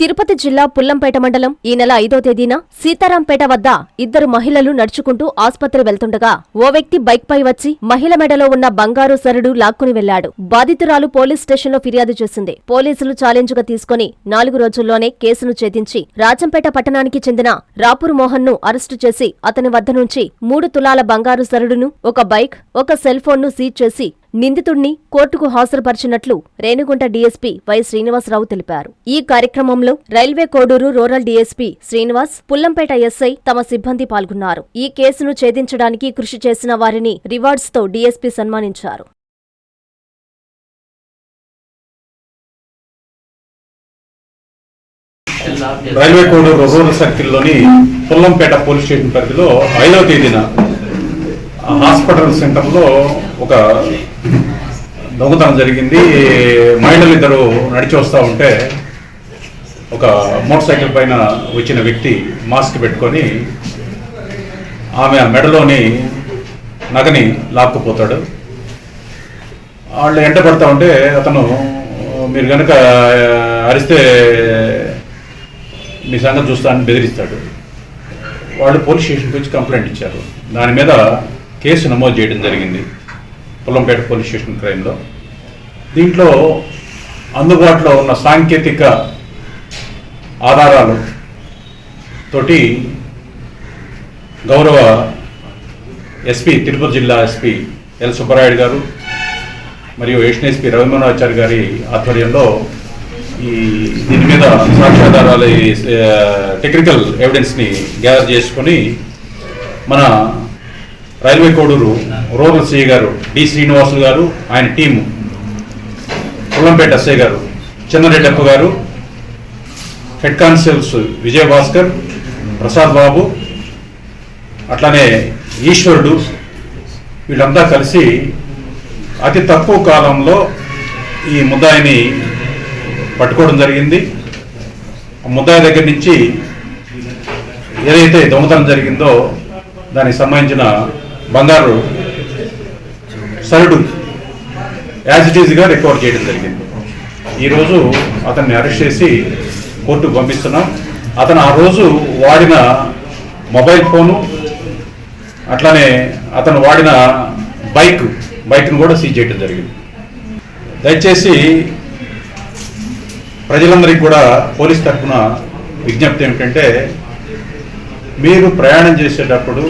తిరుపతి జిల్లా పుల్లంపేట మండలం ఈ నెల ఐదో తేదీన సీతారాంపేట వద్ద ఇద్దరు మహిళలు నడుచుకుంటూ ఆసుపత్రి వెళ్తుండగా ఓ వ్యక్తి బైక్పై వచ్చి మహిళ మెడలో ఉన్న బంగారు సరుడు లాక్కుని వెళ్ళాడు బాధితురాలు పోలీస్ స్టేషన్లో ఫిర్యాదు చేసింది. పోలీసులు ఛాలెంజ్గా తీసుకుని నాలుగు రోజుల్లోనే కేసును ఛేదించి రాజంపేట పట్టణానికి చెందిన రాపూర్ మోహన్ను అరెస్టు చేసి అతని వద్ద నుంచి మూడు తులాల బంగారు సరుడును ఒక బైక్ ఒక సెల్ ఫోన్ను సీజ్ చేసి నిందితుడిని కోర్టుకు హాజరుపరిచినట్లు రేణుగుంట డీఎస్పీ వై శ్రీనివాసరావు తెలిపారు. ఈ కార్యక్రమంలో railway Koduru rural DSP Srinivas Pullampeta SI తమ సిబ్బంది పాల్గొన్నారు. ఈ కేసును ఛేదించడానికి కృషి చేసిన వారిని రివార్డ్స్తో డీఎస్పీ సన్మానించారు. రైల్వే కోడూరు రూరల్ సర్కిల్లోని పుల్లంపేట పోలీస్ స్టేషన్ పరిధిలో ఐదవ తేదీన హాస్పిటల్ సెంటర్లో ఒక దొంగతనం జరిగింది. మహిళలు ఇద్దరు నడిచి వస్తూ ఉంటే ఒక మోటార్ సైకిల్ పైన వచ్చిన వ్యక్తి మాస్క్ పెట్టుకొని ఆమె మెడలోని నగని లాక్కుపోతాడు. వాళ్ళు ఎంట పడతా ఉంటే అతను మీరు కనుక అరిస్తే మీ సంగతి చూస్తానని బెదిరిస్తాడు. వాళ్ళు పోలీస్ స్టేషన్కి వచ్చి కంప్లైంట్ ఇచ్చారు. దాని మీద కేసు నమోదు చేయడం జరిగింది. పొలంపేట పోలీస్ స్టేషన్ క్రైమ్లో. దీంట్లో అందుబాటులో ఉన్న సాంకేతిక ఆధారాలు తోటి గౌరవ ఎస్పీ తిరుపతి జిల్లా ఎస్పీ ఎల్ సుబ్బరాయుడు గారు మరియు ఎస్పీ రవీంద్రనాథాచారి గారి ఆధ్వర్యంలో ఈ దీని మీద సాక్ష్యాధారాల టెక్నికల్ ఎవిడెన్స్ని గ్యాదర్ చేసుకొని మన railway Koduru rural CI garu D Srinivasulu garu ఆయన team Pullampet SI garu Chinnareddappa garu head constables Vijayabhaskar Prasad Babu అట్లానే ఈశ్వరుడు వీళ్ళంతా కలిసి అతి తక్కువ కాలంలో ఈ ముద్దాయిని పట్టుకోవడం జరిగింది. ఆ ముద్దాయి దగ్గర నుంచి ఏదైతే దొంగతనం జరిగిందో దానికి సంబంధించిన బంగారు సరుడు యాజ్ ఇట్ ఈజ్గా రికవర్ చేయడం జరిగింది. ఈరోజు అతన్ని అరెస్ట్ చేసి కోర్టుకు పంపిస్తున్నాం. అతను ఆ రోజు వాడిన మొబైల్ ఫోను అట్లానే అతను వాడిన బైక్ బైక్ను కూడా సీజ్ చేయడం జరిగింది. దయచేసి ప్రజలందరికీ కూడా పోలీస్ తరఫున విజ్ఞప్తి ఏమిటంటే మీరు ప్రయాణం చేసేటప్పుడు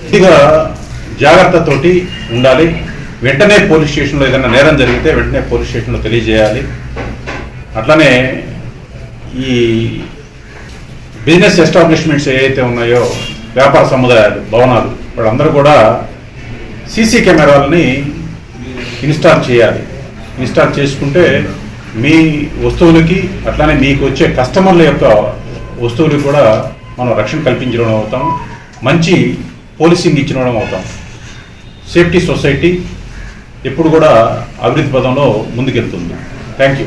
కొద్దిగా జాగ్రత్తతోటి ఉండాలి. వెంటనే పోలీస్ స్టేషన్లో ఏదైనా నేరం జరిగితే వెంటనే పోలీస్ స్టేషన్లో తెలియజేయాలి. అట్లనే ఈ బిజినెస్ ఎస్టాబ్లిష్మెంట్స్ ఏవైతే ఉన్నాయో వ్యాపార సముదాయాలు భవనాలు వాళ్ళందరూ కూడా సీసీ కెమెరాలని ఇన్స్టాల్ చేయాలి. ఇన్స్టాల్ చేసుకుంటే మీ వస్తువులకి అట్లానే మీకు వచ్చే కస్టమర్ల యొక్క వస్తువులకు కూడా మనం రక్షణ కల్పించడం అవుతాం. మంచి పోలీసింగ్ ఇచ్చిన అవుతాం. సేఫ్టీ సొసైటీ ఎప్పుడు కూడా అభివృద్ధి పదంలో ముందుకెళ్తుంది. Thank you